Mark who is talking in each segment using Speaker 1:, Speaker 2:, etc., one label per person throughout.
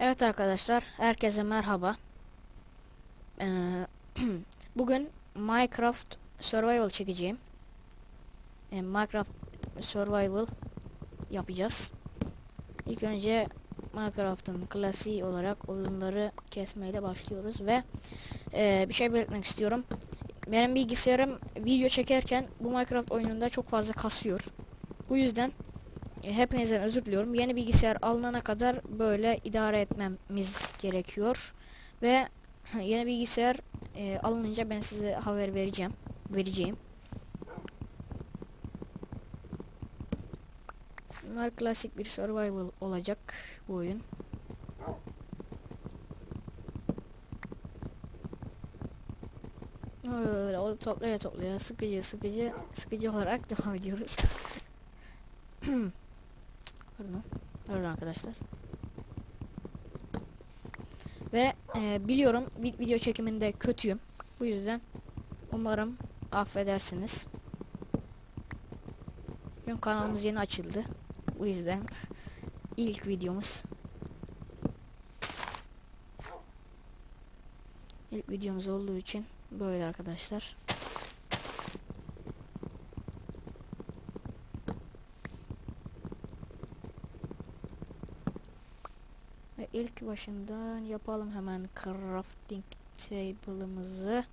Speaker 1: Evet arkadaşlar, herkese merhaba. Ee, bugün Minecraft Survival çekeceğim. Ee, Minecraft Survival yapacağız. İlk önce Minecraft'ın klasiği olarak oyunları kesmeyle başlıyoruz ve e, bir şey belirtmek istiyorum. Benim bilgisayarım video çekerken bu Minecraft oyununda çok fazla kasıyor. Bu yüzden Hepinizden özür diliyorum. Yeni bilgisayar alınana kadar böyle idare etmemiz gerekiyor. Ve yeni bilgisayar e, alınınca ben size haber vereceğim. Vereceğim. Bunlar klasik bir survival olacak bu oyun. Öyle o toplaya toplaya sıkıcı sıkıcı sıkıcı olarak devam ediyoruz. Pardon. Pardon arkadaşlar. Ve e, biliyorum vi- video çekiminde kötüyüm. Bu yüzden umarım affedersiniz. Bugün kanalımız yeni açıldı. Bu yüzden ilk videomuz. İlk videomuz olduğu için böyle arkadaşlar. İlk başından yapalım hemen crafting table'ımızı.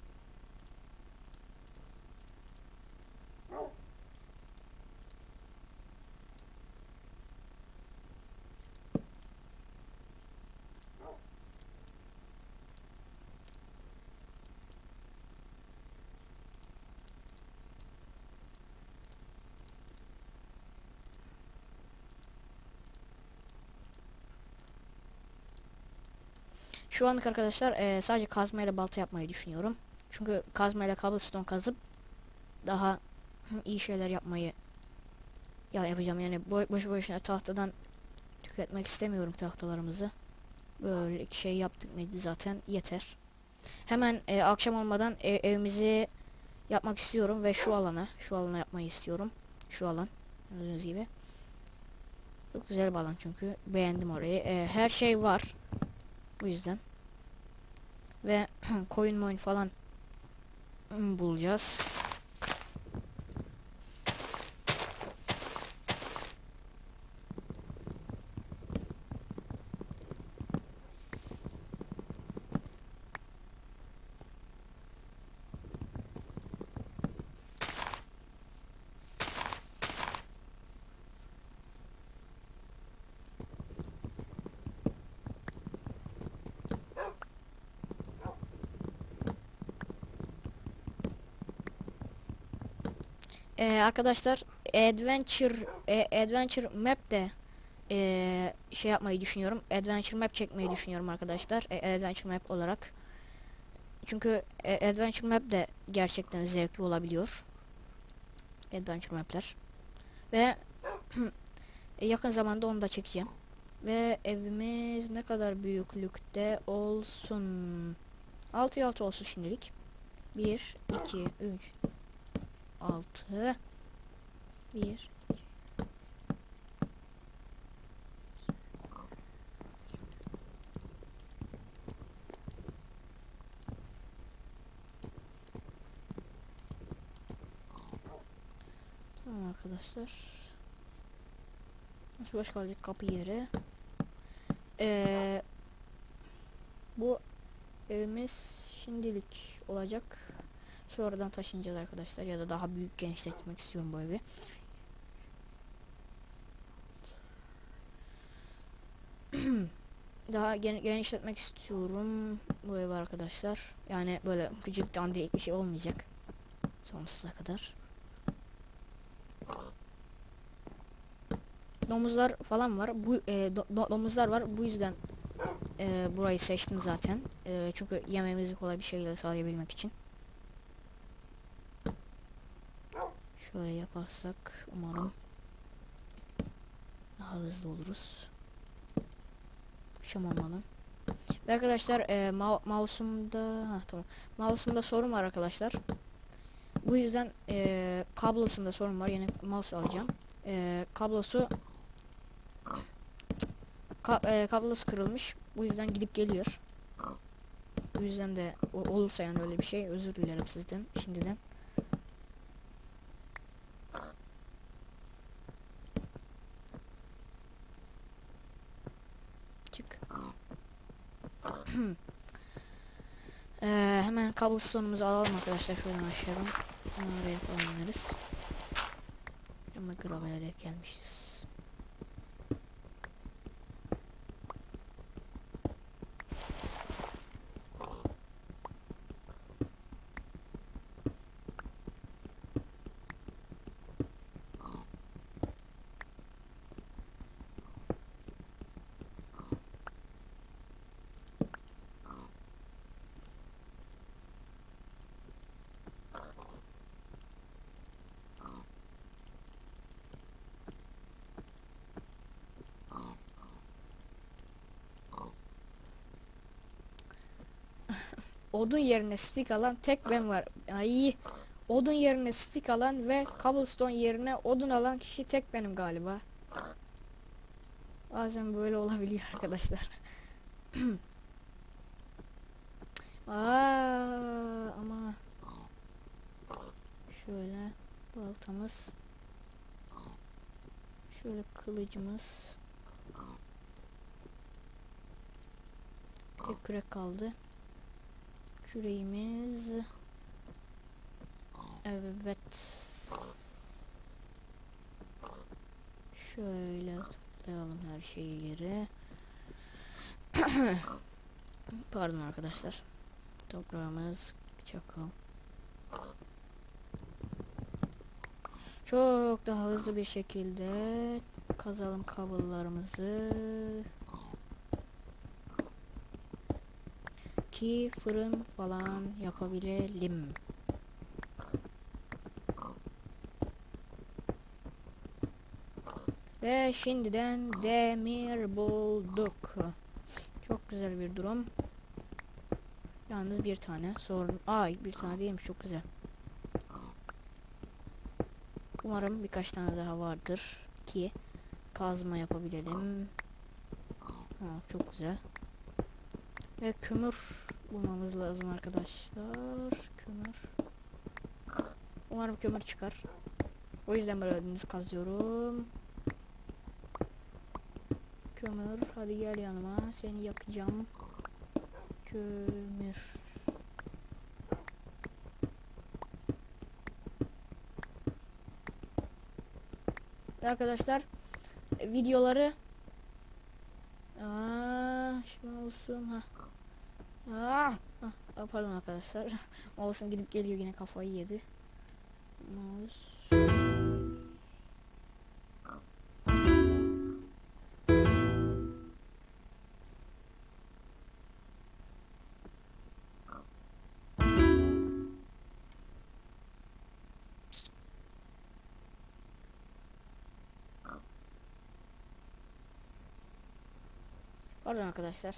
Speaker 1: Şu anlık arkadaşlar eee, sadece kazmayla balta yapmayı düşünüyorum. Çünkü kazmayla cobblestone kazıp daha iyi şeyler yapmayı ya yapacağım yani boy, boşu boşuna tahtadan tüketmek istemiyorum tahtalarımızı. Böyle iki şey yaptık mıydı zaten yeter. Hemen eee, akşam olmadan ev- evimizi yapmak istiyorum ve şu alana şu alana yapmayı istiyorum. Şu alan gördüğünüz gibi. Çok güzel bir alan çünkü beğendim orayı. Eee, her şey var. Bu yüzden. Ve koyun moyun falan bulacağız. Ee, arkadaşlar Adventure e, Adventure Map de e, şey yapmayı düşünüyorum. Adventure Map çekmeyi düşünüyorum arkadaşlar. E, Adventure Map olarak. Çünkü e, Adventure Map de gerçekten zevkli olabiliyor. Adventure Map'ler. Ve e, yakın zamanda onu da çekeceğim. Ve evimiz ne kadar büyüklükte olsun? 6 6 olsun şimdilik. 1 2 3 6 1 Tamam arkadaşlar. Nasıl boş kalacak kapı yeri. Ee, bu evimiz şimdilik olacak. Sonradan taşınacağız arkadaşlar ya da daha büyük genişletmek istiyorum bu evi. daha gen genişletmek istiyorum bu evi arkadaşlar. Yani böyle küçük dandirik bir şey olmayacak. Sonsuza kadar. Domuzlar falan var. Bu e, do- do- domuzlar var. Bu yüzden e, burayı seçtim zaten. E, çünkü yememizi kolay bir şekilde sağlayabilmek için. Şöyle yaparsak umarım daha hızlı oluruz. Akşam olmalı. Ve arkadaşlar e, ma mouse'umda tamam. Mouse'umda sorun var arkadaşlar. Bu yüzden e, kablosunda sorun var. Yeni mouse alacağım. E, kablosu ka e, kablosu kırılmış. Bu yüzden gidip geliyor. Bu yüzden de olursa yani öyle bir şey özür dilerim sizden şimdiden. Çık. Ee, hemen cobblestone'umuzu alalım arkadaşlar şuradan aşağıdan. Bunu oraya koyarız. Ama gravele gelmişiz. Odun yerine stick alan tek ben var. Ay. Odun yerine stick alan ve cobblestone yerine odun alan kişi tek benim galiba. Bazen böyle olabiliyor arkadaşlar. Aa, ama şöyle baltamız şöyle kılıcımız tek kürek kaldı küreğimiz. Evet. Şöyle toplayalım her şeyi geri. Pardon arkadaşlar. Toprağımız çakıl. Çok daha hızlı bir şekilde kazalım kabullarımızı ki fırın falan yapabilelim. Ve şimdiden demir bulduk. Çok güzel bir durum. Yalnız bir tane sorun. Ay bir tane değilmiş çok güzel. Umarım birkaç tane daha vardır ki kazma yapabilelim. Ha, çok güzel. Ve kömür bulmamız lazım arkadaşlar. Kömür. Umarım kömür çıkar. O yüzden böyle deniz kazıyorum. Kömür. Hadi gel yanıma. Seni yakacağım. Kömür. Arkadaşlar videoları Şimdi olsun ha. Aa, ah, pardon arkadaşlar. Mouse'um gidip geliyor yine kafayı yedi. Mouse. Pardon arkadaşlar.